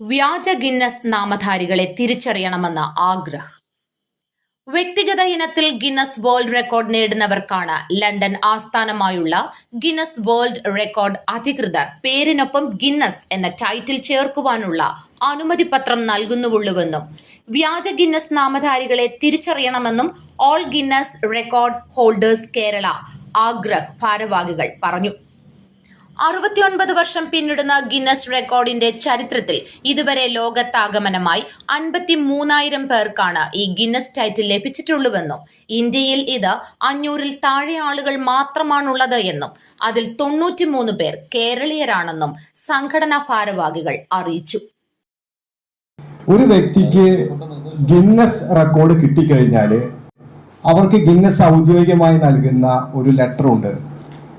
വ്യാജ ഗിന്നസ് നാമധാരികളെ തിരിച്ചറിയണമെന്ന് ആഗ്രഹം. വ്യക്തിഗത ഇനത്തിൽ ഗിന്നസ് വേൾഡ് റെക്കോർഡ് നേടുന്നവർക്കാണ് ലണ്ടൻ ആസ്ഥാനമായുള്ള ഗിന്നസ് വേൾഡ് റെക്കോർഡ് അധികൃതർ പേരിനൊപ്പം ഗിന്നസ് എന്ന ടൈറ്റിൽ ചേർക്കുവാനുള്ള അനുമതി പത്രം നൽകുന്നുള്ളൂവെന്നും വ്യാജ ഗിന്നസ് നാമധാരികളെ തിരിച്ചറിയണമെന്നും all Guinness record holders Kerala Aagrah ഭാരവാഹികൾ പറഞ്ഞു. അറുപത്തിയൊൻപത് വർഷം പിന്നിടുന്ന ഗിന്നസ് റെക്കോർഡിന്റെ ചരിത്രത്തിൽ ഇതുവരെ ലോകത്താഗമനമായി അൻപത്തി മൂന്നായിരം പേർക്കാണ് ഈ ഗിന്നസ് ടൈറ്റിൽ ലഭിച്ചിട്ടുള്ളൂവെന്നും ഇന്ത്യയിൽ ഇത് അഞ്ഞൂറിൽ താഴെ ആളുകൾ മാത്രമാണുള്ളത് എന്നും അതിൽ തൊണ്ണൂറ്റിമൂന്ന് പേർ കേരളീയരാണെന്നും സംഘടനാ ഭാരവാഹികൾ അറിയിച്ചു. ഒരു വ്യക്തിക്ക് ഗിന്നസ് റെക്കോർഡ് കിട്ടിക്കഴിഞ്ഞാൽ അവർക്ക് ഗിന്നസ് ഔദ്യോഗികമായി നൽകുന്ന ഒരു ലെറ്റർ ഉണ്ട്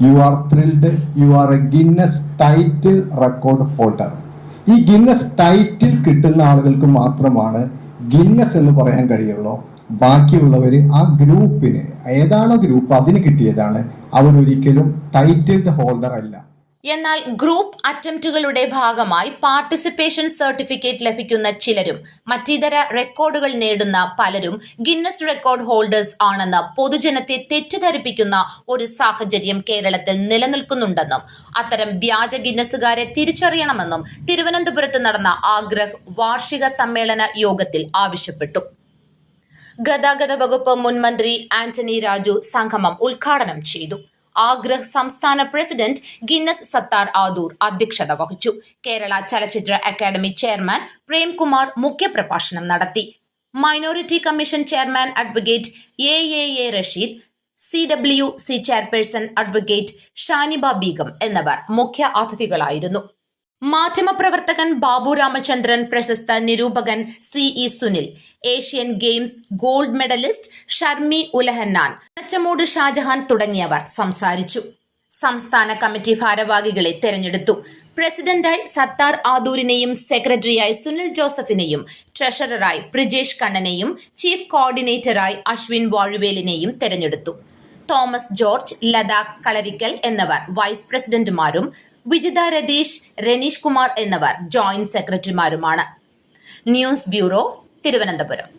you are thrilled you are a Guinness title record holder ഈ ഗിന്നസ് ടൈറ്റിൽ കിട്ടുന്ന ആളുകൾക്ക് മാത്രമാണ് ഗിന്നസ് എന്ന് പറയാൻ കഴിയുള്ളൂ. ബാക്കിയുള്ളവർ ആ ഗ്രൂപ്പിന് ഏതാണോ ഗ്രൂപ്പ് അതിന് കിട്ടിയതാണ് അവരൊരിക്കലും ടൈറ്റിൽഡ് ഹോൾഡർ അല്ല. എന്നാൽ ഗ്രൂപ്പ് അറ്റംപ്റ്റുകളുടെ ഭാഗമായി പാർട്ടിസിപ്പേഷൻ സർട്ടിഫിക്കറ്റ് ലഭിക്കുന്ന ചിലരും മറ്റിതര റെക്കോർഡുകൾ നേടുന്ന പലരും ഗിന്നസ് റെക്കോർഡ് ഹോൾഡേഴ്സ് ആണെന്ന് പൊതുജനത്തെ തെറ്റിദ്ധരിപ്പിക്കുന്ന ഒരു സാഹചര്യം കേരളത്തിൽ നിലനിൽക്കുന്നുണ്ടെന്നും അത്തരം വ്യാജ ഗിന്നസുകാരെ തിരിച്ചറിയണമെന്നും തിരുവനന്തപുരത്ത് നടന്ന ആഗ്രഹ് വാർഷിക സമ്മേളന യോഗത്തിൽ ആവശ്യപ്പെട്ടു. ഗതാഗത വകുപ്പ് മുൻമന്ത്രി ആന്റണി രാജു സംഗമം ഉദ്ഘാടനം ചെയ്തു. ആഗ്രഹ് സംസ്ഥാന പ്രസിഡന്റ് ഗിന്നസ് സത്താർ ആദൂർ അധ്യക്ഷത വഹിച്ചു. കേരള ചലച്ചിത്ര അക്കാദമി ചെയർമാൻ പ്രേംകുമാർ മുഖ്യപ്രഭാഷണം നടത്തി. Minority commission chairman advocate A A A Rasheed C W C chairperson advocate Shaniba Beegum എന്നിവർ മുഖ്യ അതിഥികളായിരുന്നു. മാധ്യമപ്രവർത്തകൻ ബാബു രാമചന്ദ്രൻ പ്രശസ്ത നിരൂപകൻ C E Sunil Asian games gold medalist Sharmi Ulahannan Achamood Shajahan തുടങ്ങിയവർ സംസാരിച്ചു. സംസ്ഥാന കമ്മിറ്റി ഭാരവാഹികളെ തെരഞ്ഞെടുത്തു. പ്രസിഡന്റായി സത്താർ ആദൂരിനെയും സെക്രട്ടറിയായി സുനിൽ ജോസഫിനെയും ട്രഷററായി ബ്രിജേഷ് കണ്ണനെയും ചീഫ് കോർഡിനേറ്ററായി അശ്വിൻ വാഴുവേലിനെയും തെരഞ്ഞെടുത്തു. തോമസ് ജോർജ് ലതാഖ് കളരിക്കൽ എന്നിവർ വൈസ് പ്രസിഡന്റുമാരും വിജിത രതീഷ് രനീഷ് കുമാർ എന്നിവർ ജോയിന്റ് സെക്രട്ടറിമാരുമാണ്. News bureau Thiruvananthapuram.